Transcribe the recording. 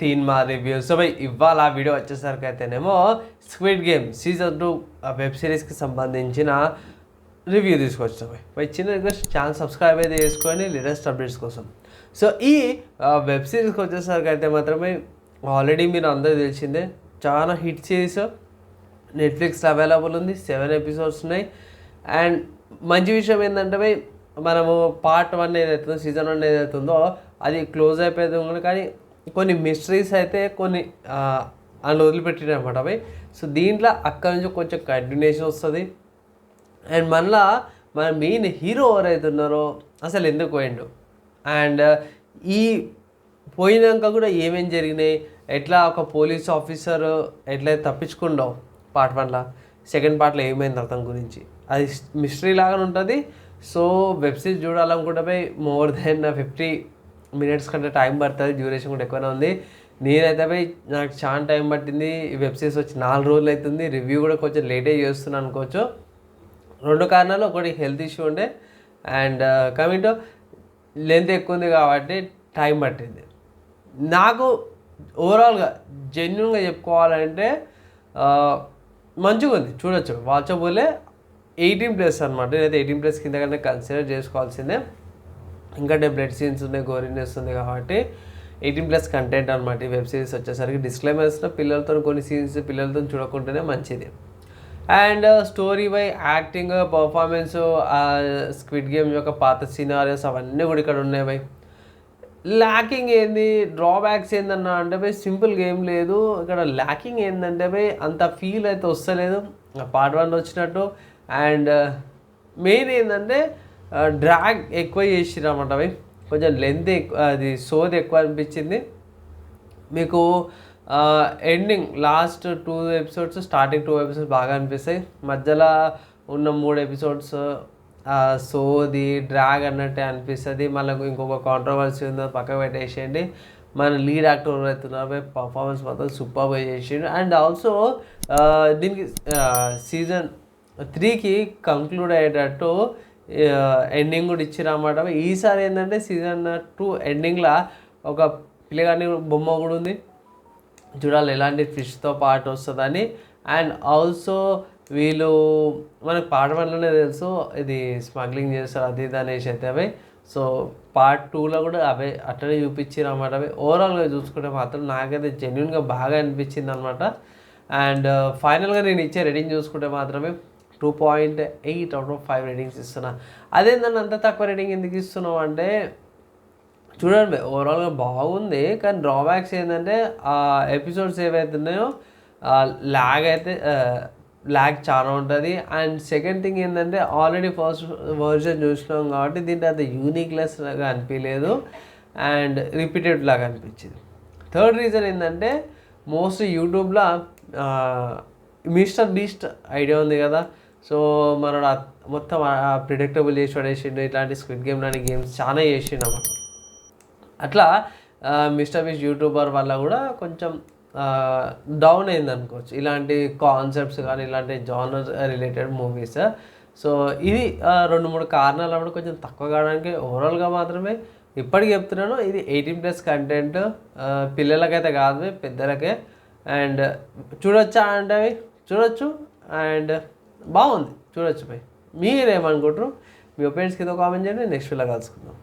తీన్ మా review so భయ్ ఇవాళ వీడియో వచ్చేసరికి అయితేనేమో squid game season two web సిరీస్కి సంబంధించిన రివ్యూ తీసుకొచ్చాం భయ్ చిన్న రిక్వెస్ట్ ఛానల్ సబ్స్క్రైబ్ అయితే చేసుకొని లేటెస్ట్ అప్డేట్స్ కోసం. సో ఈ వెబ్ సిరీస్కి వచ్చేసరికి అయితే మాత్రమే ఆల్రెడీ మీరు అందరూ తెలిసిందే చాలా హిట్ సిరీస్ నెట్ఫ్లిక్స్లో అవైలబుల్ ఉంది సెవెన్ ఎపిసోడ్స్ ఉన్నాయి. అండ్ మంచి విషయం ఏంటంటే భయ్ మనము పార్ట్ వన్ ఏదైతుందో సీజన్ వన్ ఏదైతుందో అది క్లోజ్ అయిపోయింది కానీ కొన్ని మిస్టరీస్ అయితే కొన్ని అందులో వదిలిపెట్టిన అనమాట అవి. సో దీంట్లో అక్కడ నుంచి కొంచెం కంటిన్యూషన్ వస్తుంది. అండ్ మళ్ళా మన మెయిన్ హీరో ఎవరైతే ఉన్నారో అసలు ఎందుకు పోయిండు? అండ్ ఈ పోయినాక కూడా ఏమేం జరిగినాయి? ఎట్లా ఒక పోలీస్ ఆఫీసర్ ఎట్లా తప్పించుకుండో పార్ట్ వన్లో సెకండ్ పార్ట్లో ఏమైంది అతని గురించి? అది మిస్టరీ లాగా ఉంటుంది. సో వెబ్ సిరీస్ చూడాలనుకుంటే పోయి మోర్ దెన్ ఫిఫ్టీ మినిట్స్ కంటే టైం పడుతుంది డ్యూరేషన్ కూడా ఎక్కువనే ఉంది. నేనైతే పోయి నాకు చాలా టైం పట్టింది. వెబ్ సిరీస్ వచ్చి నాలుగు రోజులు అవుతుంది రివ్యూ కూడా కొంచెం లేటే చేస్తున్నాను అనుకోవచ్చు. రెండు కారణాలు ఒకటి హెల్త్ ఇష్యూ ఉండే అండ్ కమింగ్ టు లెంత్ ఎక్కువ ఉంది కాబట్టి టైం పట్టింది. నాకు ఓవరాల్గా జెన్యున్గా చెప్పుకోవాలంటే మంచిగా ఉంది. చూడొచ్చు. వాచబులే ఎయిటీన్ ప్లస్ అనమాట నేనైతే ఎయిటీన్ ప్లస్ కింద కన్నా కన్సిడర్ చేసుకోవాల్సిందే. ఇంకా బ్లడ్ సీన్స్ ఉన్నాయి గోరినెస్ ఉంది కాబట్టి ఎయిటీన్ ప్లస్ కంటెంట్ అనమాట ఈ వెబ్ సిరీస్ వచ్చేసరికి. డిస్క్లైమర్స్లో పిల్లలతో కొన్ని సీన్స్ పిల్లలతో చూడకుంటేనే మంచిది. And story by acting performance squid game యొక్క పాత సినారియోస్ అవన్నీ కూడా ఇక్కడ ఉన్నాయి బై. ల్యాకింగ్ ఏంది? డ్రాబ్యాక్స్ ఏందన్నా అంటే బై సింపుల్ గేమ్ లేదు. ఇక్కడ ల్యాకింగ్ ఏంటంటే బై అంత ఫీల్ అయితే వస్తలేదు. పార్ట్ వన్ వచ్చినట్టు. అండ్ uh, మెయిన్ ఏంటంటే డ్రాగ్ ఎక్కువ చేసిరన్నమాట అవి. కొంచెం లెంత్ ఎక్కువ అది సోది ఎక్కువ అనిపించింది. మీకు ending last two episodes starting two episodes బాగా అనిపిస్తాయి. మధ్యలో ఉన్న మూడు ఎపిసోడ్స్ సోది డ్రాగ్ అన్నట్టే అనిపిస్తుంది. మళ్ళీ ఇంకొక కాంట్రవర్సీ ఉందో పక్క పెట్టేసేయండి. మన లీడ్ యాక్టర్ అవుతున్నారు పర్ఫార్మెన్స్ మాత్రం సూపర్గా చేసిండు. అండ్ ఆల్సో దీనికి సీజన్ త్రీకి కంక్లూడ్ అయ్యేటట్టు ఎండింగ్ కూడా ఇచ్చిరన్నమాట ఈసారి ఏంటంటే సీజన్ టూ ఎండింగ్లో ఒక పిల్లగాని బొమ్మ కూడా ఉంది. చూడాలి ఎలాంటి ఫిష్తో పాటు వస్తుందని. అండ్ ఆల్సో వీళ్ళు మనకు పాట వల్లనే తెలుసు ఇది స్మగ్లింగ్ చేస్తారు అది ఇది అనేసి అయితే అవి. సో పార్ట్ టూలో కూడా అవే అట్లనే చూపించారు అనమాట అవి. ఓవరాల్గా చూసుకుంటే మాత్రం నాకైతే జెన్యున్గా బాగా అనిపించింది అనమాట అండ్ ఫైనల్గా నేను ఇచ్చే రేటింగ్ చూసుకుంటే మాత్రమే two point eight out of five ratings ఇస్తున్నా. నన్ను అంత తక్కువ రేటింగ్ ఎందుకు ఇస్తున్నావు అంటే చూడండి ఓవరాల్గా బాగుంది కానీ డ్రాబ్యాక్స్ ఏంటంటే ఆ ఎపిసోడ్స్ ఏవైతున్నాయో ల్యాగ్ అయితే ల్యాగ్ చాలా ఉంటుంది. అండ్ సెకండ్ థింగ్ ఏంటంటే ఆల్రెడీ ఫస్ట్ వర్జన్ చూసినాం కాబట్టి దీంట్లో అది యూనిక్నెస్ లాగా అనిపించలేదు. అండ్ రిపీటెడ్ లాగా అనిపించింది థర్డ్ రీజన్ ఏంటంటే మోస్ట్ యూట్యూబ్లో మిస్టర్ బీస్ట్ ఐడియా ఉంది కదా సో మన ఆ- మొత్తం ప్రిడిక్టబుల్ చేసి పడేసిండు ఇట్లాంటి స్క్విడ్ గేమ్ లాంటి గేమ్స్ చాలా చేసిండు అన్నమాట అట్లా మిస్టర్ బీస్ యూట్యూబర్ వల్ల కూడా కొంచెం డౌన్ అయింది అనుకోవచ్చు. ఇలాంటి కాన్సెప్ట్స్ కానీ ఇలాంటి జానర్ రిలేటెడ్ మూవీస్ సో ఇది రెండు మూడు కారణాలు అప్పుడు కొంచెం తక్కువ కావడానికి ఓవరాల్గా మాత్రమే ఇప్పటికి చెప్తున్నాను. ఇది ఎయిటీన్ ప్లస్ కంటెంట్ పిల్లలకైతే కాదు పెద్దలకే. అండ్ చూడొచ్చా అంటే అవి? చూడొచ్చు. అండ్ బాగుంది. చూడొచ్చు పోయి. మీరేమనుకుంటారు మీ ఒపీనియన్స్ కింద కామెంట్ చేయండి. నెక్స్ట్ వీళ్ళ కలుసుకుందాం.